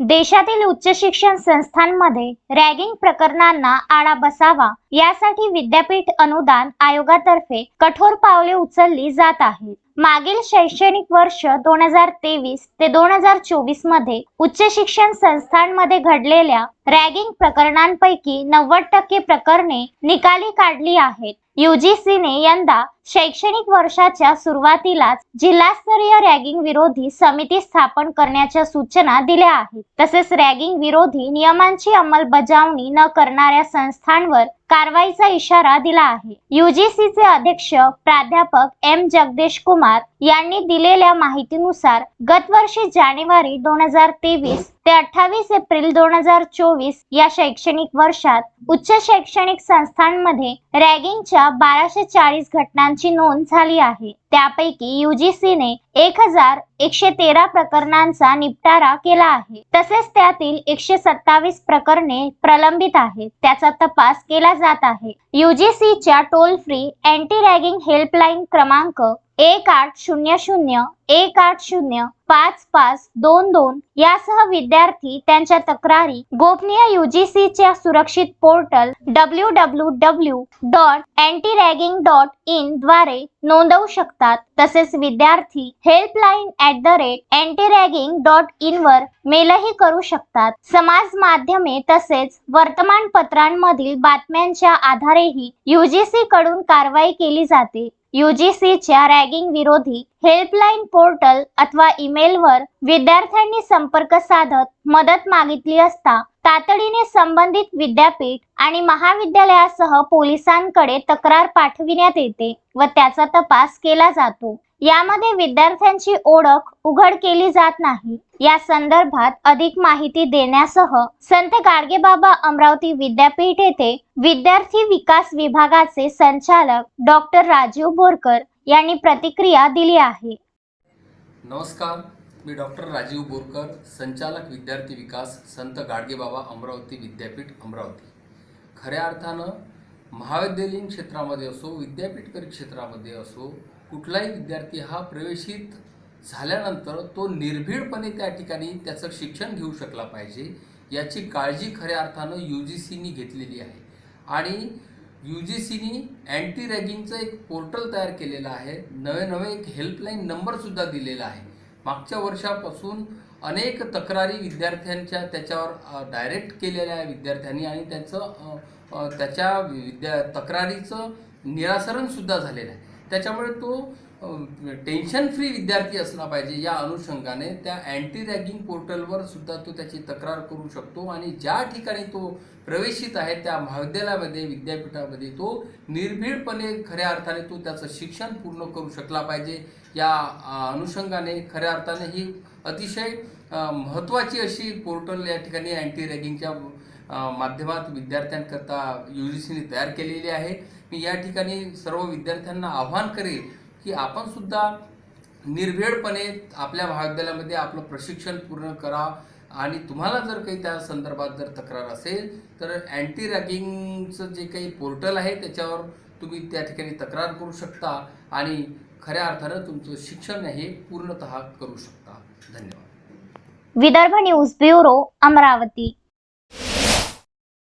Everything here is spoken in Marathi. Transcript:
देशातील उच्च शिक्षण संस्थांमध्ये रॅगिंग प्रकरणांना आळा बसावा यासाठी विद्यापीठ अनुदान आयोगातर्फे कठोर पावले उचलली जात आहेत. मागील शैक्षणिक वर्ष दोन हजार तेवीस ते दोन हजार चोवीसमध्ये उच्च शिक्षण संस्थांमध्ये घडलेल्या रॅगिंग प्रकरणांपैकी नव्वद टक्के प्रकरणे निकाली काढली आहेत. युजीसीने यंदा शैक्षणिक वर्षाच्या सुरुवातीलाच जिल्हास्तरीय रॅगिंग विरोधी समिती स्थापन करण्याच्या सूचना दिल्या आहेत. तसेच रॅगिंग विरोधी नियमांची अंमलबजावणी न करणाऱ्या संस्थांवर कारवाईचा इशारा दिला आहे. युजीसीचे अध्यक्ष प्राध्यापक एम जगदीश कुमार यांनी दिलेल्या माहितीनुसार गतवर्षी जानेवारी दोन हजार तेवीस ते अठ्ठावीस एप्रिल दोन हजार चोवीस या शैक्षणिक वर्षात उच्च शैक्षणिक संस्थांमध्ये रॅगिंगच्या बाराशे चाळीस घटनांची नोंद झाली आहे. त्यापैकी युजीसीने एक हजार एकशे तेरा प्रकरणांचा निपटारा केला आहे. तसेच त्यातील एकशे सत्तावीस प्रकरणे प्रलंबित आहेत. त्याचा तपास केला जात आहे. युजीसीच्या toll free anti ragging helpline क्रमांक एक आठ शून्य शून्य एक आठ शून्य पाच पाच दोन दोन यासह विद्यार्थी त्यांच्या तक्रारी गोपनीय युजीसीच्या सुरक्षित portal W W W dot anti ragging dot इनद्वारे नोंदवू शकतात. तसेच विद्यार्थी helpline at the rate anti ragging dot in वर मेलही करू शकतात. समाज माध्यमे तसेच वर्तमानपत्रांमधील बातम्यांच्या आधारेही युजीसी कडून कारवाई केली जाते. युजीसीच्या रॅगिंग विरोधी हेल्पलाईन पोर्टल अथवा ईमेलवर विद्यार्थ्यांनी संपर्क साधत मदत मागितली असता तातडीने संबंधित विद्यापीठ आणि महाविद्यालयासह पोलिसांकडे तक्रार पाठविण्यात येते व त्याचा तपास केला जातो. यामध्ये विद्यार्थ्यांची ओळख उघड केली जात नाही. या संदर्भात अधिक माहिती देण्यासह संत गाडगेबाबा अमरावती विद्यापीठ येथे विद्यार्थी विकास विभागाचे संचालक डॉक्टर राजीव बोरकर यांनी प्रतिक्रिया दिली आहे. नमस्कार. मी डॉक्टर राजीव बोरकर संचालक विद्यार्थी विकास संत गाडगेबाबा अमरावती विद्यापीठ अमरावती. खऱ्या अर्थानं महाविद्यालयीन क्षेत्रामध्ये असो विद्यापीठकर क्षेत्रामध्ये असो कुठलाही विद्यार्थी हा प्रवेशित झाल्यानंतर तो निर्भीडपणे त्या ठिकाणी त्याचं शिक्षण घेऊ शकला पाहिजे याची काळजी खऱ्या अर्थानं यू जी सीनी घेतलेली आहे. आणि यू जी सीनी अँटी रॅगिंगचं एक पोर्टल तयार केलेलं आहे नवे नवे एक हेल्पलाईन नंबरसुद्धा दिलेला आहे. मागच्या वर्षापासून अनेक तक्रारी विद्यार्थ्यांच्या त्याच्यावर डायरेक्ट केलेल्या आहे विद्यार्थ्यांनी आणि त्याचं त्याच्या विद्या तक्रारीचं निरासरणसुद्धा झालेलं आहे. त्याच्यामुळे तो टेन्शन फ्री विद्यार्थी असला पाहिजे या अनुषंगाने त्या अँटी रॅगिंग पोर्टलवर सुद्धा तो त्याची तक्रार करू शकतो आणि ज्या ठिकाणी तो प्रवेशित आहे त्या महाविद्यालयामध्ये विद्यापीठामध्ये तो निर्भीडपणे खऱ्या अर्थाने तो त्याचं शिक्षण पूर्ण करू शकला पाहिजे. या अनुषंगाने खऱ्या अर्थाने ही अतिशय महत्त्वाची अशी पोर्टल या ठिकाणी अँटी रॅगिंगच्या माध्यमात विद्यार्थ्यांकरता यू जी सीने तयार केलेली आहे. मी या ठिकाणी सर्व विद्यार्थ्यांना आव्हान करेल की आपण सुद्धा निर्भेडपणे आपल्या महाविद्यालयामध्ये आपलं प्रशिक्षण पूर्ण करा. आणि तुम्हाला जर काही त्या संदर्भात जर तक्रार असेल तर अँटी रॅगिंगचं जे काही पोर्टल आहे त्याच्यावर तुम्ही त्या ठिकाणी तक्रार करू शकता. आणि खऱ्या अर्थानं तुमचं शिक्षण हे पूर्णतः करू शकता. धन्यवाद. Vidarbha news bureau Amravati.